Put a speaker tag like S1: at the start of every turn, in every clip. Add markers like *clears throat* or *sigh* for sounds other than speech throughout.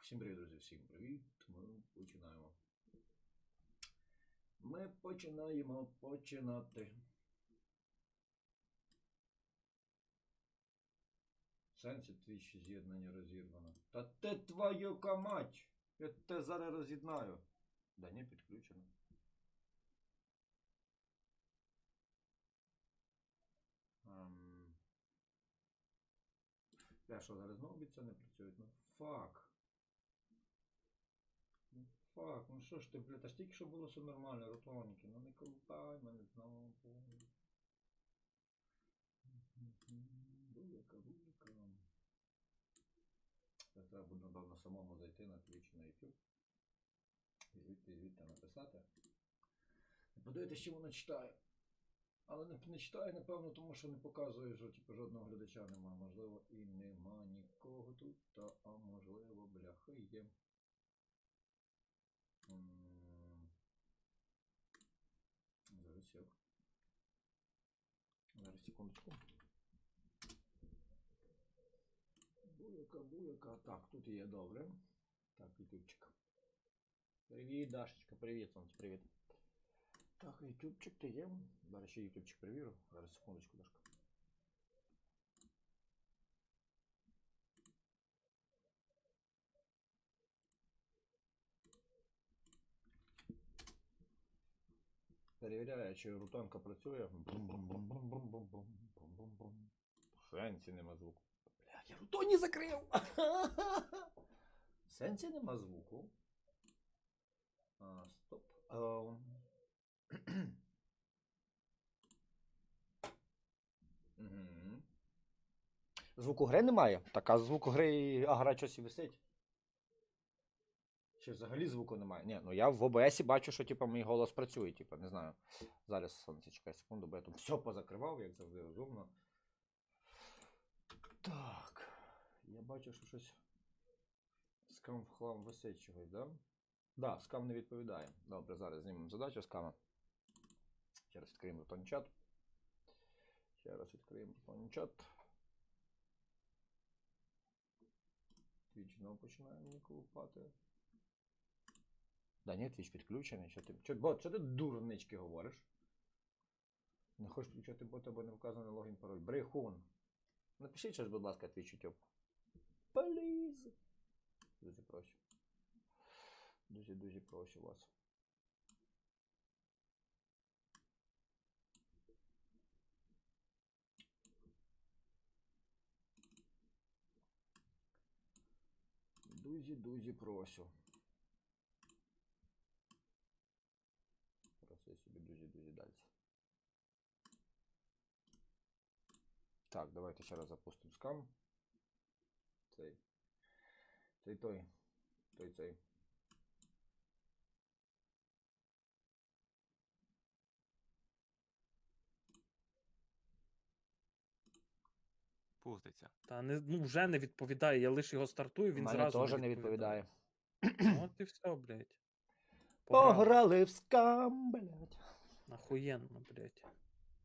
S1: Всім привіт, друзі, всім привіт. Ми починаємо. Ми починаємо починати. Сенсі твічі з'єднання розірвано. Та ти твою камать! Я те зараз роз'єднаю. Да ні, підключено. Я що, зараз це не працюють? Ну фак. Ну фак, ну що ж ти, блядь, аж тільки що було все нормально, ротоніки, ну не колупай мене знову. Буяка, буяка. Так треба буде, напевно, самому зайти на Twitch на YouTube. І звідти, звідти написати. І подивитися, що воно читає. Але не, не читає, напевно, тому що не показує, що типу, жодного глядача нема. Можливо, і нема нікого тут, та, а можливо, бляха є. Зараз як. Зараз секундочку. Буяка, буяка. Так, тут є добре. Так, ютубчик. Привіт, Дашечка, привіт, сонце, привіт. Так, ютубчик ти є. Зараз ще ютубчик перевірю. Зараз секундочку, Дашка. Перевіряю, чи рутонка працює. Бум-бум-бум-бум-бум-бум-бум-бум. Сенсі нема звуку. Бля, я рутоні закрив! *laughs* Сенсі нема звуку. А, стоп. *clears throat* Звуку гри немає. Так, а звуку гри а гра щось і висить. Чи взагалі звуку немає? Ні, ну я в ОБСі бачу, що типу, мій голос працює, типу, не знаю. Зараз сонце чекай секунду, бо я там все позакривав, як завжди розумно. Так. Я бачу, що щось. Скам в хлам висить чогось, да? Да, скам не відповідає. Добре, зараз знімемо задачу скама. Ще раз відкриємо бутон чат. Ще раз відкриємо бутон чат. Твіч знову починає мені колупати. Да, ні, твіч підключений. Що ти, що, бот, що ти дурнички говориш? Не хочеш включати бота, бо не вказаний логін пароль. Брехун. Напишіть щось, будь ласка, твіч YouTube. Поліз. Дуже прошу. Дуже дуже прошу вас. Дуже дуже прошу. Проси собі дуже дуже далі. Так, давайте ще раз запустимо скам. Цей. Цей той. Той цей.
S2: Пуститься.
S3: Та не, ну вже не відповідає, я лише його стартую, він
S1: Мене
S3: зразу
S1: теж не відповідає.
S3: От і все, блядь. Пограли.
S1: Пограли в скам, блядь.
S3: Охуєнно, блядь.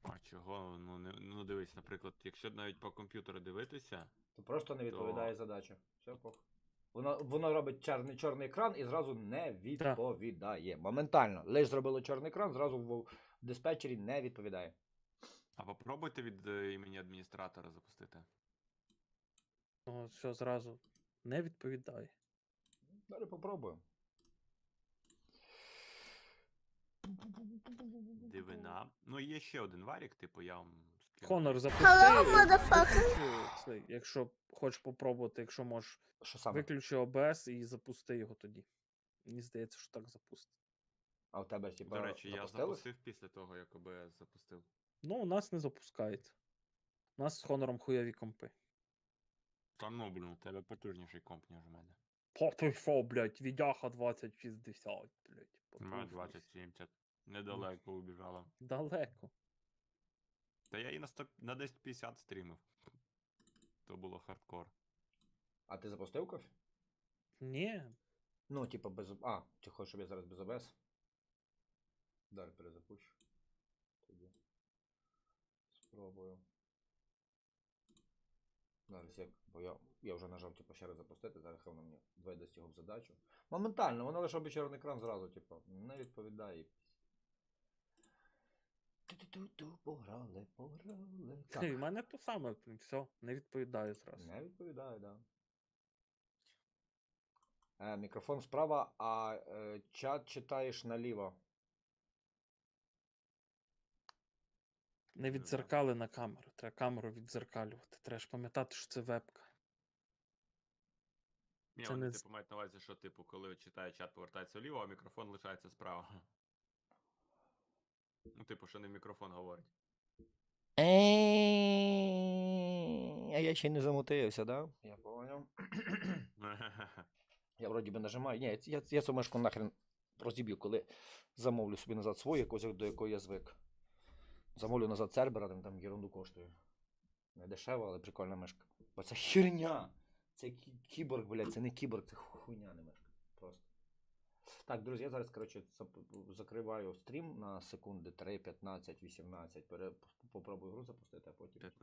S2: А чого? Ну, не, ну дивись, наприклад, якщо навіть по комп'ютеру дивитися,
S1: То просто не
S2: То-
S1: відповідає задача. Все пох. Воно, воно робить чорний, чорний екран і зразу не відповідає. Моментально. Лиш зробило чорний екран, зразу в, в диспетчері не відповідає.
S2: А попробуйте від е, імені адміністратора запустити.
S3: Ну, все зразу не відповідає.
S1: Далі попробуємо.
S2: Дивина. Ну, є ще один варік, типу, я вам скину.
S3: Хонор запусти.
S4: Hello, motherfucker.
S3: виключи цей, Якщо хочеш попробувати, якщо можеш,
S1: Що саме?
S3: виключи ОБС і запусти його тоді. Мені здається, що так запустить.
S1: А у тебе типа,
S2: До речі, я
S1: запустилось?
S2: запустив після того, як ОБС запустив.
S3: Ну, у нас не запускається. У нас з Хонором хуйові компи.
S2: Та ну, блін, у тебе потужніший комп, ніж у мене.
S3: Та ти що, блядь, відяха 2060, блядь.
S2: У мене 2070. Недалеко убіжала.
S3: Далеко.
S2: Та я її на, 100, на 1050 стрімив. То було хардкор.
S1: А ти запустив кофе?
S3: Ні,
S1: Ну, типа без. А, ти хочеш, щоб я зараз без ОБС? Далі перезапущу. Тоді. Спробую. Зараз як Бо я, я вже нажав, типу, ще раз запустити, зараз хай воно мені видасть його в задачу. Моментально, воно лише робить чорний екран зразу, типу, не відповідає. і Ту-ту-ту-ту, пограли, пограли.
S3: Так.
S1: Так,
S3: У мене то саме, все, не відповідає зразу.
S1: не відповідає, да. Е, мікрофон справа, а е, чат читаєш наліво.
S3: Не відзеркали на камеру. Треба камеру відзеркалювати. Треба ж пам'ятати, що це вебка.
S2: Ні,
S3: Це
S2: вони
S3: не з-
S2: типу мають на увазі, що типу, коли читає чат, повертається вліво, а мікрофон лишається справа. Ну, типу, що не мікрофон говорить.
S1: А я ще й не замутився, да? Я понял. Я вроді би нажимаю. Ні, я, я цю мишку нахрен розіб'ю, коли замовлю собі назад свою, якусь, до якої я звик. Замовлю назад сервера, там, там ерунду коштує. Не дешево, але прикольна мишка. Бо це херня! Це кі- кіборг, блядь, це не кіборг, це хуйня, не мишка. Просто. Так, друзі, я зараз, коротше, закриваю стрім на секунди 3, 15, 18. Попробую гру запустити, а потім.
S2: 15